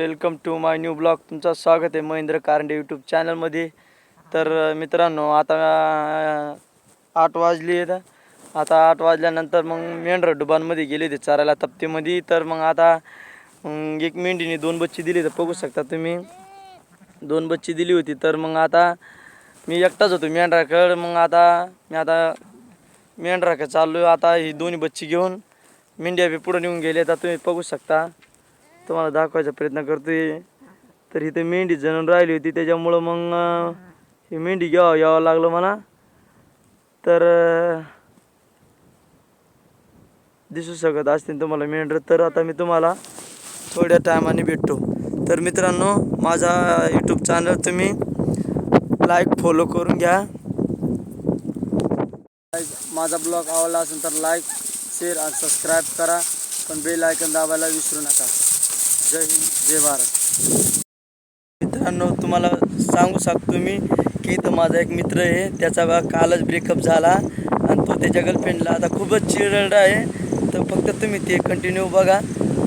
Welcome to my new blog. तुमचं स्वागत आहे महेंद्र कारंडे यूट्यूब चॅनलमध्ये. तर मित्रांनो आता आठ वाजली आहेत. आता आठ वाजल्यानंतर मग मेंढर डुबांमध्ये गेले होते चारायला तप्तीमध्ये. तर मग आता एक मेंढीने दोन बच्ची दिली तर बघू शकता तुम्ही. दोन बच्ची दिली होती. तर मग आता मी एकटाच होतो मेंढराकडं मग आता मी आता मेंढराकडे चाललो आता ही दोन्ही बच्ची घेऊन मेंढ्या बी पुढं निघून गेले. तर तुम्ही बघू शकता. तुम्हाला दाखवायचा प्रयत्न करतोय. तर इथे मेंढी जणून राहिली होती त्याच्यामुळं मग ही मेंढी घ्यावं यावं लागलं मला तर दिसू शकत असतील तुम्हाला मेंढर तर आता मी तुम्हाला थोड्या टायमाने भेटतो. तर मित्रांनो माझा यूट्यूब चॅनल तुम्ही लाईक फॉलो करून घ्या. माझा ब्लॉग आवडला असेल तर लाईक शेअर आणि सबस्क्राईब करा. पण बेल आयकन दाबायला विसरू नका. जय हिंद जय भारत. मित्रांनो तुम्हाला सांगू शकतो मी की इथं माझा एक मित्र आहे. त्याचा कालच ब्रेकअप झाला आणि तो त्याच्या गर्लफ्रेंडला आता खूपच चिरड आहे. तर फक्त तुम्ही ते कंटिन्यू बघा.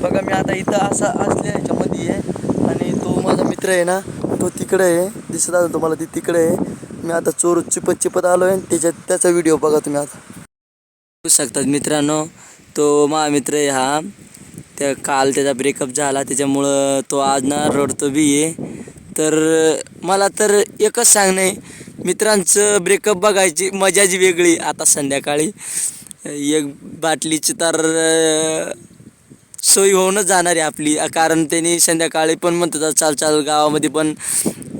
बघा मी आता इथं असा असल्या ह्याच्यामध्ये आहे आणि तो माझा मित्र आहे ना तो तिकडे आहे. दिसत असेल तुम्हाला ती तिकडे आहे. मी आता चोर चिपत चिपत आलो आहे त्याच्यात त्याचा व्हिडिओ बघा तुम्ही आता. बघू शकतात मित्रांनो तो महामित्र मित्र आहे हा. त्या काल त्याचा ब्रेकअप झाला त्याच्यामुळं तो आज ना रडतो बी आहे. तर मला तर एकच सांगणं आहे मित्रांचं ब्रेकअप बघायची मजाच वेगळी आता संध्याकाळी. एक बाटलीची तर सोयी सोय होऊनच जाणार आहे आपली कारण त्यांनी संध्याकाळी पण म्हणतात चाल चाल गावामध्ये पण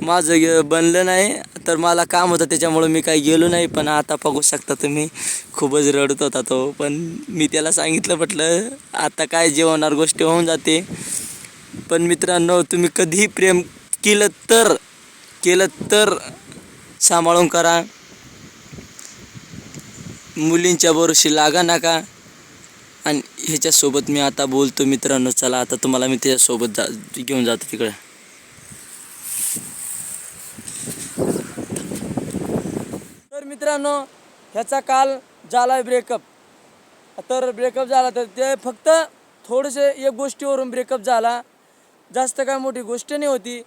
माझं बनलं नाही. तर मला काम होतं त्याच्यामुळं मी काही गेलो नाही पण आता बघू शकता तुम्ही. खूपच रडत होता तो. पण मी त्याला सांगितलं म्हटलं आता काय जेवणार गोष्टी होऊन जाते. पण मित्रांनो तुम्ही कधीही प्रेम केलं तर केलं तर सांभाळून करा. मुलींच्या बरोशी लागा नका. आणि ह्याच्यासोबत मी आता बोलतो मित्रांनो. चला आता तुम्हाला मी त्याच्यासोबत जा घेऊन जातो तिकडे. मित्रांनो ह्याचा काल झाला ब्रेकअप तर ब्रेकअप झाला तर ते फक्त थोडेसे एक गोष्टीवरून ब्रेकअप झाला. जास्त काय मोठी गोष्ट नाही होती.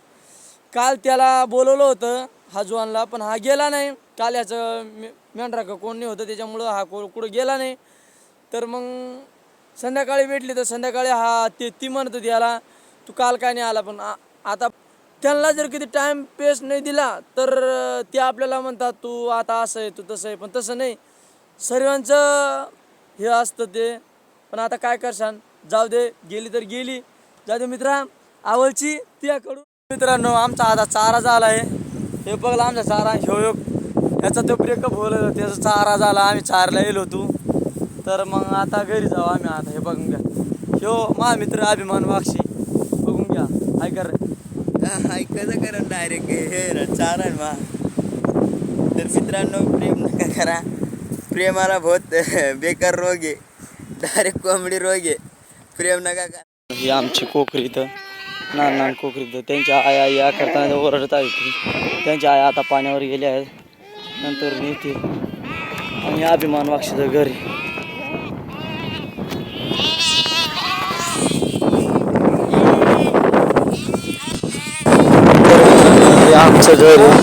काल त्याला बोलवलं होतं हा जुवानला पण हा गेला नाही. काल ह्याचं मे मेंढरा का कोण नाही होतं त्याच्यामुळं हा को कुठं गेला नाही. तर मग संध्याकाळी भेटली तर संध्याकाळी हा ते ती म्हणत होती याला तू काल काय नाही आला पण आ- आता त्यांना जर किती टाइम पेस नाही दिला तर ते आपल्याला म्हणतात तू आता असं आहे तू तसं आहे. पण तसं नाही. सर्वांचं हे असतं ते. पण आता काय करशान जाऊ दे गेली तर गेली. जाऊ दे मित्रा आवडची त्याकडून. मित्रांनो आमचा आता चारा झाला आहे. हे बघला आमचा चारा. ह्यो ह्यो. याचा तो ब्रेकअप होलं त्याचा चारा झाला. आम्ही चारला येलो होतो. तर मग आता घरी जाऊ आम्ही आता. हे बघून घ्या. ह्यो मा मित्र अभिमान वाक्षी. बघून घ्या. ऐका ऐकायचं करा डायरेक्ट हे चार मा तर मित्रांनो प्रेम नका करा. प्रेमाला बहुत बेकार रोग आहे. डायरेक्ट कॉमेडी रोग आहे. प्रेम नका करा. ही आमची कोकरी तर लहान लहान कोकरी इथं. त्यांच्या आया या करताना ओरडत आहेत. त्यांच्या आया आता पाण्यावर गेल्या आहेत नंतर येते आणि अभिमान वाक्षीचं घरी આમ છે જોઈ રહ્યું.